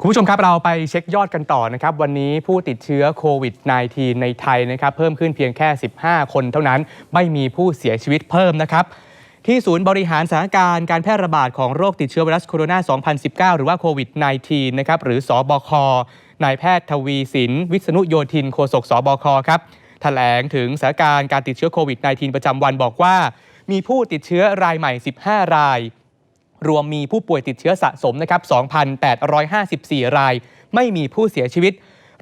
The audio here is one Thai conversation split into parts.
คุณผู้ชมครับเราไปเช็คยอดกันต่อนะครับ วันนี้ผู้ติดเชื้อโควิด -19 ในไทยนะครับ เพิ่มขึ้นเพียงแค่ 15 คนเท่านั้นไม่มีผู้เสียชีวิตเพิ่มนะครับ ที่ศูนย์บริหารสถานการณ์การแพร่ระบาดของโรคติดเชื้อไวรัสโคโรนา 2019 หรือว่าโควิด -19 นะครับหรือสอบค นายแพทย์ทวีสิน วิษณุโยธินโฆษกสบคครับแถลงถึงสถานการณ์การติดเชื้อโควิด -19 ประจำวันบอกว่า มีผู้ติดเชื้อรายใหม่ 15 ราย รวมมีผู้ป่วยติดเชื้อสะสมนะครับ 2,854 ราย ไม่มีผู้เสียชีวิต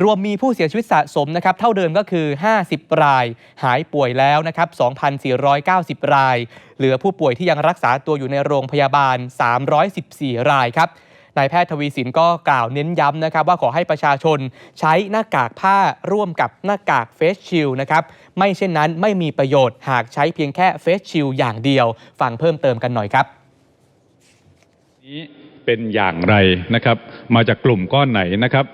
รวมมีผู้เสียชีวิตสะสมนะครับ เท่าเดิมก็คือ 50 ราย หายป่วยแล้วนะครับ 2,490 ราย เหลือผู้ป่วยที่ยังรักษาตัวอยู่ในโรงพยาบาล 314 รายครับนายแพทย์ทวีสินก็กล่าวเน้นย้ำนะครับ ว่าขอให้ประชาชนใช้หน้ากากผ้าร่วมกับหน้ากากเฟสชิลนะครับ ไม่เช่นนั้นไม่มีประโยชน์หากใช้เพียงแค่เฟสชิลอย่างเดียว ฟังเพิ่มเติมกันหน่อยครับ นี้เป็นอย่างไรนะครับ มาจากกลุ่มก้อนไหนนะครับ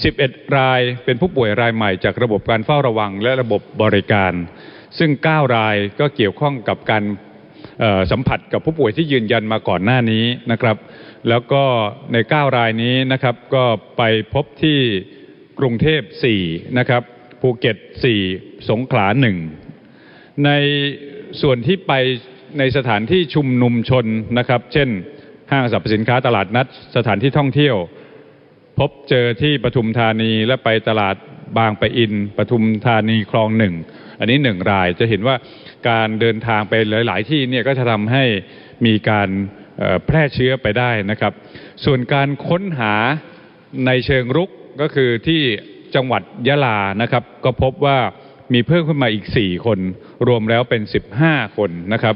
11 รายเป็นผู้ป่วยรายใหม่จากระบบการเฝ้าระวังและระบบบริการ ซึ่ง 9 รายก็เกี่ยวข้องกับการสัมผัสกับผู้ป่วยที่ยืนยันมาก่อนหน้านี้นะครับ แล้วก็ใน 9 รายนี้นะครับก็ไปพบที่กรุงเทพ4นะครับภูเก็ต 4 สงขลา 1 ในส่วนที่ไปในสถานที่ชุมนุมชนนะครับ เช่น ห้างสรรพสินค้าตลาดนัดสถานที่ท่องเที่ยว พบเจอที่ปทุมธานีและไปตลาดบางปะอินปทุมธานีคลองหนึ่งอันนี้หนึ่งรายจะเห็นว่าการเดินทางไปหลาย ๆ ที่เนี่ยก็จะทำให้มีการแพร่เชื้อไปได้นะครับ ส่วนการค้นหาในเชิงรุกก็คือที่จังหวัดยะลานะครับ ก็พบว่ามีเพิ่มขึ้นมาอีก 4 คน รวมแล้วเป็น 15 คนนะครับ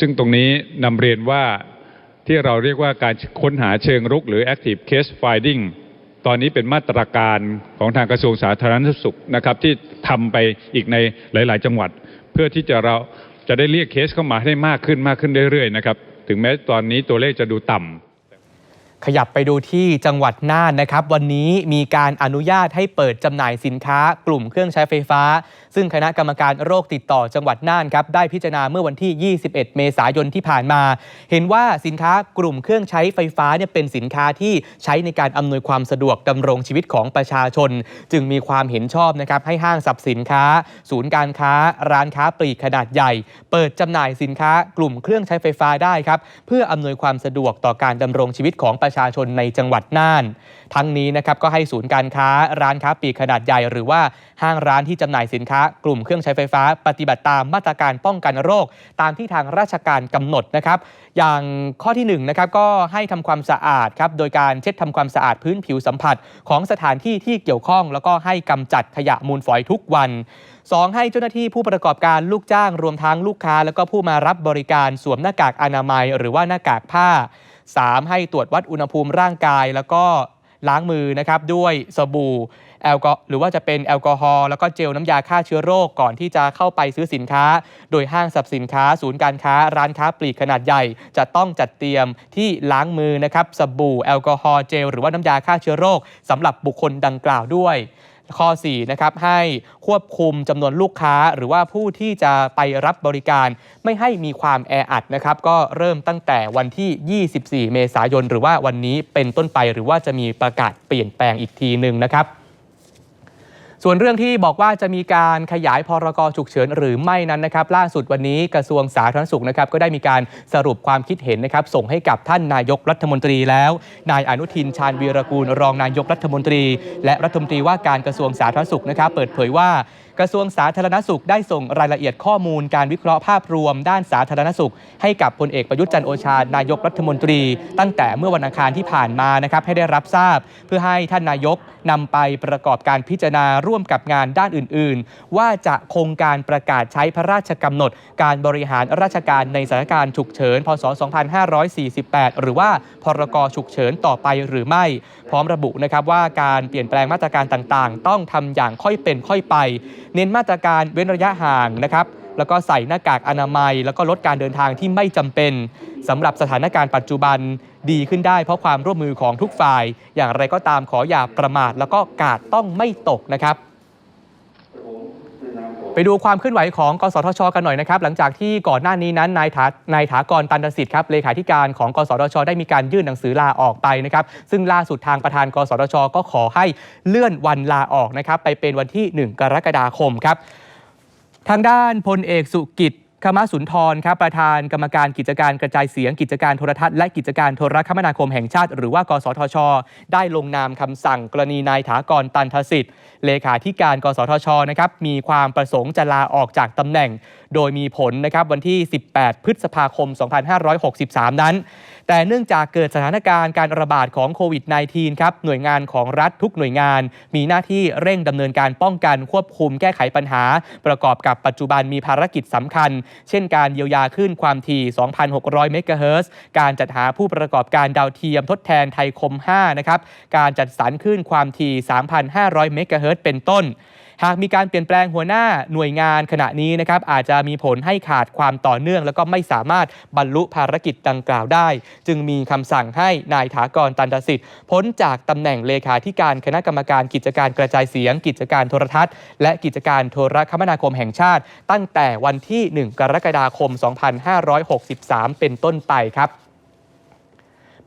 ซึ่งตรงนี้นำเรียนว่า ที่เราเรียกว่าการค้นหาเชิงรุกหรือ active case finding ตอนนี้เป็นมาตรการของทางกระทรวงสาธารณสุขนะครับที่ทำไปอีกในหลาย ๆ จังหวัด เพื่อที่จะเราจะได้เรียกเคสเข้ามาให้มากขึ้นมากขึ้นเรื่อย ๆ นะครับ ถึงแม้ตอนนี้ตัวเลขจะดูต่ำขยับไปดูที่จังหวัดน่านนะครับ วันนี้มีการอนุญาตให้เปิดจำหน่ายสินค้ากลุ่มเครื่องใช้ไฟฟ้าซึ่งคณะกรรมการโรคติดต่อจังหวัดน่านครับได้พิจารณาเมื่อวันที่ 21 เมษายนที่ผ่านมา เห็นว่าสินค้ากลุ่มเครื่องใช้ไฟฟ้าเนี่ยเป็นสินค้าที่ใช้ในการอำนวยความสะดวกดำรงชีวิตของประชาชน จึงมีความเห็นชอบนะครับให้ห้างสรรพสินค้า ศูนย์การค้า ร้านค้าปลีกขนาดใหญ่ เปิดจำหน่ายสินค้ากลุ่มเครื่องใช้ไฟฟ้าได้ครับเพื่ออำนวยความสะดวกต่อการดำรงชีวิตของประชาชนในจังหวัดน่าน ทั้งนี้นะครับก็ให้ศูนย์การค้า ร้านค้าปลีกขนาดใหญ่ หรือว่าห้างร้านที่จำหน่ายสินค้ากลุ่มเครื่องใช้ไฟฟ้า ปฏิบัติตามมาตรการป้องกันโรค ตามที่ทางราชการกำหนดนะครับ อย่างข้อที่1นงนะครับก็ให้ทำความสะอาดครับโดยการเช็ดทำความสะอาดพื้นผิวสัมผัส ของสถานที่ที่เกี่ยวข้อง แล้วก็ให้กำจัดขยะมูลฝอยทุกวัน 2. ให้เจ้าหน้าที่ผู้ประกอบการลูกจ้างรวมทั้งลูกค้า แล้วก็ผู้มารับบริการสวมหน้ากากอนามัย หรือว่าหน้ากากผ้า 3. ให้ตรวจวัดอุณหภูมิร่างกาย แล้วก็ล้างมือนะครับด้วยสบู่ แอลกอหรือว่าจะเป็นแอลกอฮอล์แล้วก็เจลน้ำยาฆ่าเชื้อโรคก่อนที่จะเข้าไปซื้อสินค้า โดยห้างสรรพสินค้า ศูนย์การค้า ร้านค้าปลีกขนาดใหญ่ จะต้องจัดเตรียมที่ล้างมือนะครับสบู่แอลกอฮอล์เจลหรือว่าน้ำยาฆ่าเชื้อโรคสำหรับบุคคลดังกล่าวด้วยข้อ4นะครับให้ควบคุมจำนวนลูกค้า หรือว่าผู้ที่จะไปรับบริการ ไม่ให้มีความแออัดนะครับ ก็เริ่มตั้งแต่วันที่ 24 เมษายน หรือว่าวันนี้เป็นต้นไป หรือว่าจะมีประกาศเปลี่ยนแปลงอีกทีหนึ่งนะครับ ส่วนเรื่องที่บอกว่าจะมีการขยายพรกฉุกเฉินหรือไม่นั้นนะครับ ล่าสุดวันนี้กระทรวงสาธารณสุขนะครับก็ได้มีการสรุปความคิดเห็นนะครับ ส่งให้กับท่านนายกรัฐมนตรีแล้ว นายอนุทินชาญวีรกูล รองนายกรัฐมนตรี และรัฐมนตรีว่าการกระทรวงสาธารณสุขนะครับ เปิดเผยว่า กระทรวงสาธารณสุขได้ส่งรายละเอียดข้อมูลการวิเคราะห์ภาพรวม ด้านสาธารณสุข ให้กับพลเอกประยุทธ์จันทร์โอชานายกรัฐมนตรี ตั้งแต่เมื่อวันอังคารที่ผ่านมานะครับให้ได้รับทราบ เพื่อให้ท่านนายกนำไปประกอบการพิจารณาร่วมกับงานด้านอื่น ๆ ว่าจะคงการประกาศใช้พระราชกำหนด การบริหารราชการในสถานการณ์ฉุกเฉินพศ 2548 หรือว่าพรกฉุกเฉินต่อไปหรือไม่ พร้อมระบุนะครับว่าการเปลี่ยนแปลงมาตรการต่างๆ ต้องทำอย่างค่อยเป็นค่อยไปเน้นมาตรการเว้นระยะห่างนะครับแล้วก็ใส่หน้ากากอนามัย แล้วก็ลดการเดินทางที่ไม่จำเป็นสำหรับสถานการณ์ปัจจุบันดีขึ้นได้เพราะความร่วมมือของทุกฝ่าย อย่างไรก็ตามขออย่าประมาทแล้วก็กาดต้องไม่ตกนะครับ ไปดูความเคลื่อนไหวของกสทช กันหน่อยนะครับ หลังจากที่ก่อนหน้านี้นั้นนายถานายถากรตันตสิทธิ์ครับเลขาธิการของกสทช ได้มีการยื่นหนังสือลาออกไปนะครับ ซึ่งล่าสุดทางประธานกสทช ก็ขอให้เลื่อนวันลาออกนะครับ ไปเป็นวันที่ 1 กรกฎาคมครับ ทางด้านพลเอกสุกิจ คมสุนทรครับประธานกรรมการกิจการกระจายเสียงกิจการโทรทัศน์และกิจการโทรคมนาคมแห่งชาติ หรือว่ากสทช ได้ลงนามคำสั่งกรณีนายถากรตันทสิทธิ์ เลขาธิการ กสทชนะครับมีความประสงค์จะลาออกจากตำแหน่งโดยมีผลนะครับวันที่ 18 พฤษภาคม 2563 นั้น แต่เนื่องจากเกิดสถานการณ์การระบาดของโควิด -19 ครับหน่วยงานของรัฐทุกหน่วยงาน มีหน้าที่เร่งดำเนินการป้องกันควบคุมแก้ไขปัญหา ประกอบกับปัจจุบันมีภารกิจสำคัญ เช่นการเยียวยาขึ้นความถี่ 2,600 เมกะเฮิรตซ์การจัดหาผู้ประกอบการดาวเทียมทดแทนไทยคม 5 นะครับ การจัดสรรขึ้นความถี่ 3,500 เมกะเฮิรตซ์เป็นต้น หากมีการเปลี่ยนแปลงหัวหน้าหน่วยงานขณะนี้นะครับอาจจะมีผลให้ขาดความต่อเนื่อง แล้วก็ไม่สามารถบรรลุภารกิจดังกล่าวได้ จึงมีคำสั่งให้นายถากรตันตสิทธิ์พ้นจากตำแหน่งเลขาธิการคณะกรรมการกิจการกระจายเสียง กิจการโทรทัศน์ และกิจการโทรคมนาคมแห่งชาติ ตั้งแต่วันที่ 1 กรกฎาคม 2563 เป็นต้นไปครับ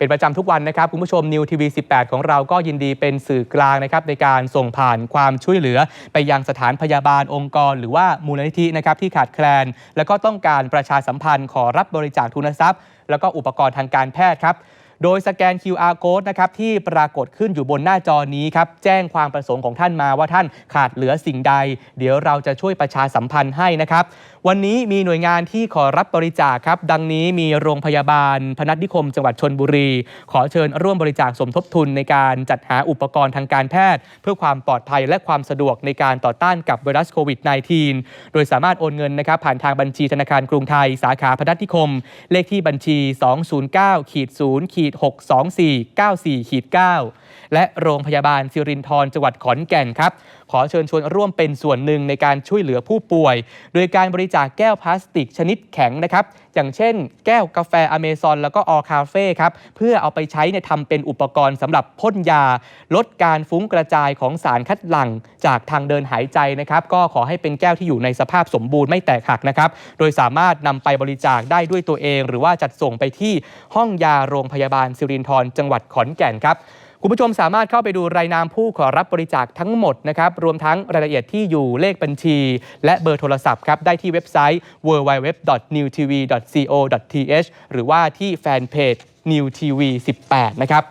เป็นประจำทุกวันนะครับ คุณผู้ชมนิวทีวี18 ของเราก็ยินดีเป็นสื่อกลางนะครับในการส่งผ่านความช่วยเหลือ ไปยังสถานพยาบาลองค์กร หรือว่ามูลนิธินะครับที่ขาดแคลน แล้วก็ต้องการประชาสัมพันธ์ขอรับบริจาคทุนทรัพย์ แล้วก็อุปกรณ์ทางการแพทย์ครับ โดยสแกน QR code นะครับที่ปรากฏขึ้นอยู่บนหน้าจอนี้ครับแจ้งความประสงค์ของท่านมาว่าท่านขาดเหลือสิ่งใด เดี๋ยวเราจะช่วยประชาสัมพันธ์ให้นะครับ วันนี้มีหน่วยงานที่ขอรับบริจาคครับ ดังนี้มีโรงพยาบาล พนัสนิคม จังหวัดชนบุรี ขอเชิญร่วมบริจาคสมทบทุนในการจัดหาอุปกรณ์ทางการแพทย์ เพื่อความปลอดภัยและความสะดวกในการต่อต้านกับไวรัสโควิด -19 โดยสามารถโอนเงินนะครับผ่านทางบัญชีธนาคารกรุงไทย สาขาพนัสนิคม เลขที่บัญชี 209ขีด0ขีด624 94ขีด9และโรงพยาบาลสิรินทรจังหวัดขอนแก่นครับ ขอเชิญชวนร่วมเป็นส่วนหนึ่งในการช่วยเหลือผู้ป่วย โดยการบริจาคแก้วพลาสติกชนิดแข็งนะครับ อย่างเช่น แก้วกาแฟอเมซอนแล้วก็ออคาเฟ่ครับเพื่อเอาไปใช้ในทำเป็นอุปกรณ์สำหรับพ่นยา ลดการฟุ้งกระจายของสารคัดหลั่งจากทางเดินหายใจนะครับก็ขอให้เป็นแก้วที่อยู่ในสภาพสมบูรณ์ไม่แตกหักนะครับโดยสามารถนำไปบริจาคได้ด้วยตัวเอง หรือว่าจัดส่งไปที่ห้องยาโรงพยาบาลสิรินทรจังหวัดขอนแก่นครับ คุณผู้ชมสามารถเข้าไปดูรายนามผู้ขอรับบริจาคทั้งหมดนะครับรวมทั้งรายละเอียดที่อยู่เลขบัญชี และเบอร์โทรศัพท์ครับได้ที่เว็บไซต์ www.newtv.co.th หรือว่าที่แฟนเพจ New TV 18 นะครับ